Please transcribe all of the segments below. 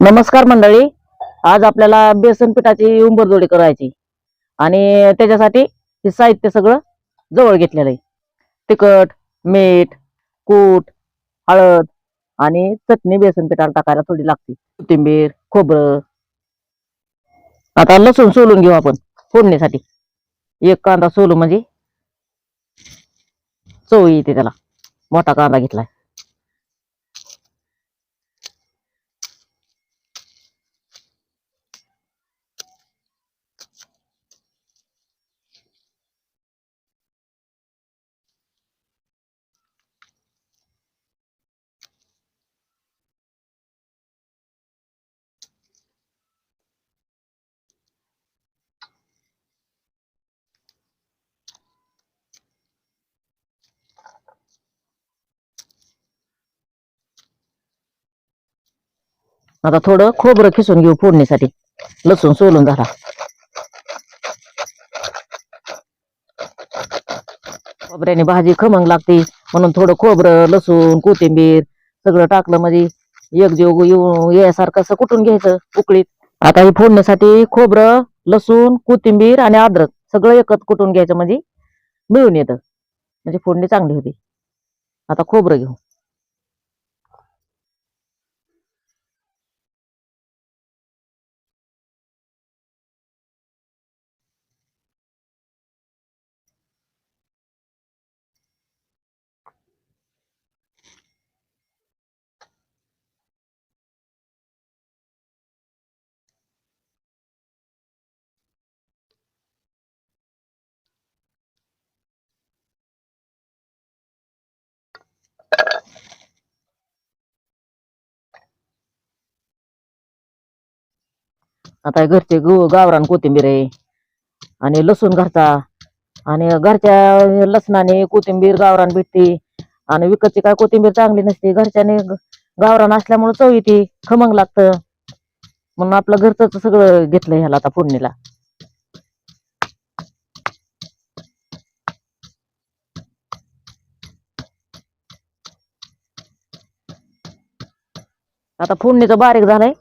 नमस्कार मंडळी. आज आपल्याला बेसन पिठाची उंबरजोडी करायची. आणि त्याच्यासाठी हे साहित्य सगळं जवळ घेतलेलं आहे. तिखट मीठ कूट हळद आणि चटणी बेसन पिठाला टाकायला थोडी लागते. कोथिंबीर खोबरं. आता लसूण सोलून घेऊ आपण फोडणीसाठी. एक कांदा सोलू म्हणजे चव येते त्याला. मोठा कांदा घेतलाय. आता थोडं खोबरं खिसून घेऊ फोडणीसाठी. लसूण सोलून झाला. खोबऱ्याने भाजी खमंग लागते. म्हणून थोडं खोबरं लसूण कोथिंबीर सगळं टाकलं म्हणजे एकजीव येऊ यासारखं असं कुटून घ्यायचं? उकळीत. आता हे फोडण्यासाठी खोबरं लसूण कोथिंबीर आणि अद्रक सगळं एकत्र कुटून घ्यायचं म्हणजे मिळून येतं. म्हणजे फोडणी चांगली होती. आता खोबरं घेऊ. आता घरचे गावरान कोथिंबीर आहे. आणि लसूण घरचा. आणि घरच्या लसणाने कोथिंबीर गावरान भेटते. आणि विकतची काय कोथिंबीर चांगली नसते. घरच्याने गावरान असल्यामुळे चव येते. खमंग लागतं. म्हणून आपलं घरच सगळं घेतलं ह्याला आता फोडणीला. आता फोडणीचं बारीक झालंय.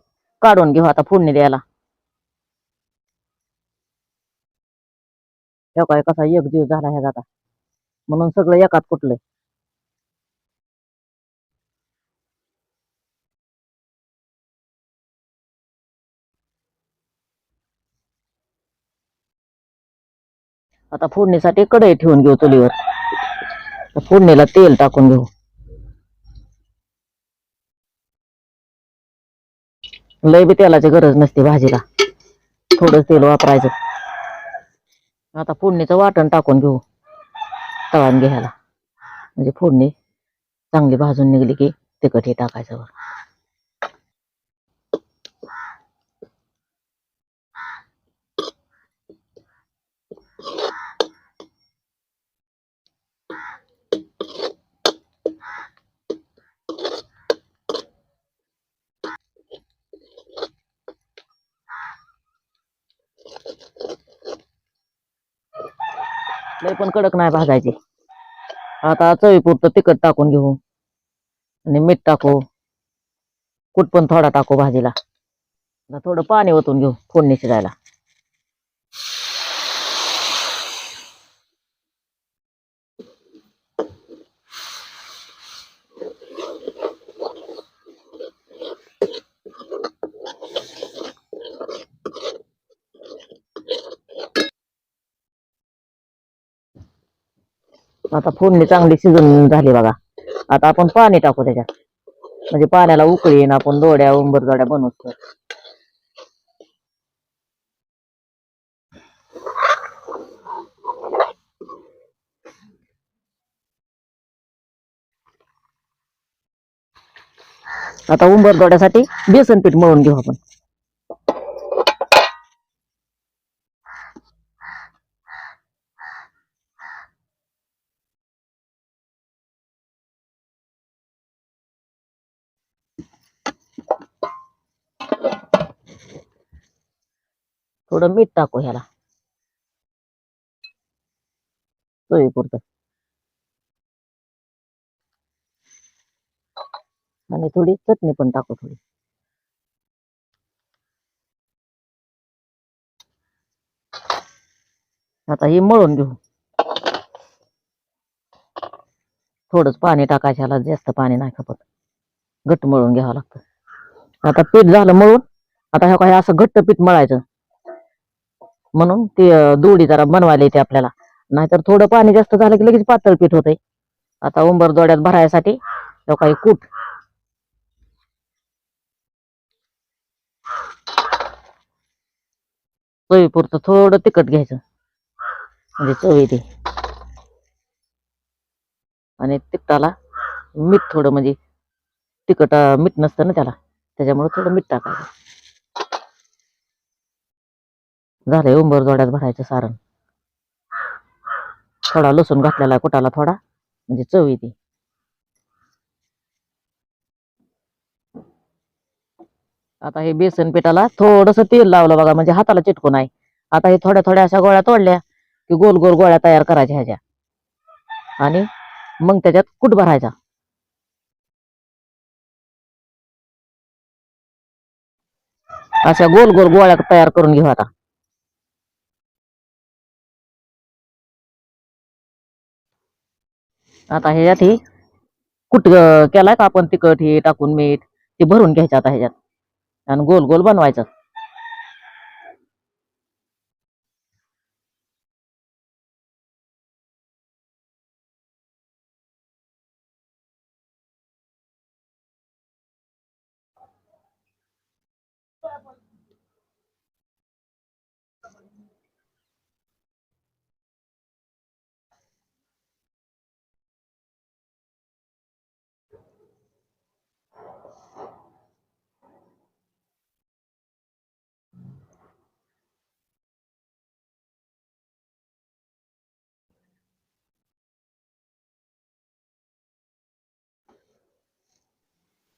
काढून घेऊ आता फोडणी द्यायला. हे काय कसा एक जीव झाला ह्या जाता म्हणून सगळं एकात कुठलंय. आता फोडणीसाठी कढई ठेवून घेऊ चुलीवर. फोडणीला तेल टाकून घेऊ. लय बी तेलाची गरज नसते भाजीला. थोडं तेल वापरायचं. आता फोडणीचं वाटण टाकून घेऊ. तळान घ्यायला. म्हणजे फोडणी चांगली भाजून निघली की तिखट हे टाकायचं लय पण कडक नाही भाजायचे. आता चवीपुरतं तिखट टाकून घेऊ. आणि मीठ टाकू. कुठ पण थोडा टाकू भाजीला. थोडं पाणी ओतून घेऊ फोडणी शिजायला आता फोडणी चांगली शिजून झाली बघा. आता आपण पाणी टाकू त्याच्यात. म्हणजे पाण्याला उकळी येईन आपण दोड्या उंबर जोड्या बनवतो आता उंबर दोड्यासाठी बेसन पीठ मळून घेऊ आपण. थोडं मीठ टाकू ह्याला. सोयीपुरतं आणि थोडी चटणी पण टाकू थोडी. आता हे मळून घेऊ. थोडंच पाणी टाकायचं ह्याला जास्त पाणी नाही खपत. घट्ट मळून घ्यावं लागतं. आता पीठ झालं मळून आता हे काय असं घट्ट पीठ मळायचं. म्हणून ती दोडी जरा बनवायला येते आपल्याला. नाहीतर थोडं पाणी जास्त झालं की लगेच पातळ पीठ होतंय. आता उंबर दोड्यात भरायसाठी काही कूट. चवीपुरतं थोडं तिखट घ्यायचं. म्हणजे चव येते आणि तिखटाला मीठ थोडं म्हणजे तिखट मीठ नसतं ना त्याला. त्याच्यामुळे थोडं मीठ टाकायचं. झालंय उंबर जोड्यात भरायचं सारण. थोडा लसूण घातलेला कुटाला थोडा म्हणजे चव येते. आता हे बेसन पिठाला थोडस तेल लावलं बघा म्हणजे हाताला चिटकून आहे आता हे थोड्या थोड्या अशा गोळ्या तोडल्या की गोल गोल गोळ्या तयार करायच्या ह्याच्या. आणि मग त्याच्यात कुट भरायचा. अशा गोल गोल गोळ्या तयार करून घेऊ आता. आता ह्याच्यात ही कुट केलाय का आपण तिखट हे टाकून मीठ ते भरून घ्यायचं आता ह्याच्यात. आणि गोल गोल बनवायचं.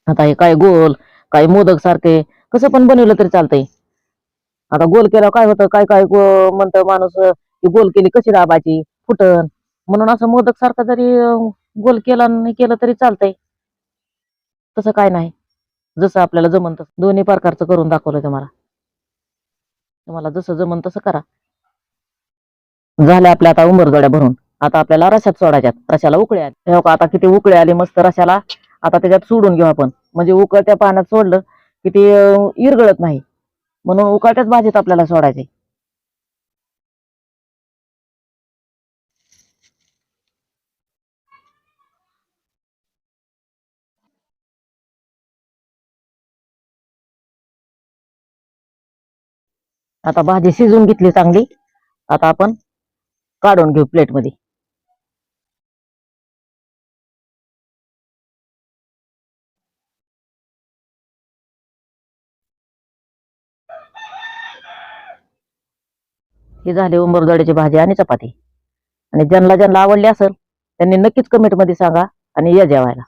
आता हे काय गोल काय मोदक सारखे कसं पण बनवलं तरी चालतंय. आता गोल केल्यावर काय होतं काय काय गो- म्हणतं माणूस की गोल केली कशी दाबायची फुटन. म्हणून असं मोदक सारखं जरी गोल केला नाही केलं तरी चालतंय. तसं काय नाही. जसं आपल्याला जमन तसं. दोन्ही प्रकारचं करून दाखवलं तुम्हाला. तुम्हाला जसं जमन तसं करा. झाल्या आपल्या आता उंबरजोड्या भरून. आता आपल्याला रशात सोडायच्यात. रशाला उकळे आले. हे आता किती उकळे आले मस्त रशाला आता त्याच्यात सोडून घेऊ आपण. म्हणजे उकळत्या पाण्यात सोडलं की ते इरगळत नाही. म्हणून उकळत्याच भाजीत आपल्याला सोडायचे. आता भाजी शिजून घेतली चांगली. आता आपण काढून घेऊ प्लेटमध्ये ही झाली उंबरदोड्याची भाजी आणि चपाती. आणि ज्यांना ज्यांना आवडली असेल त्यांनी नक्कीच कमेंटमध्ये सांगा आणि या जेवायला.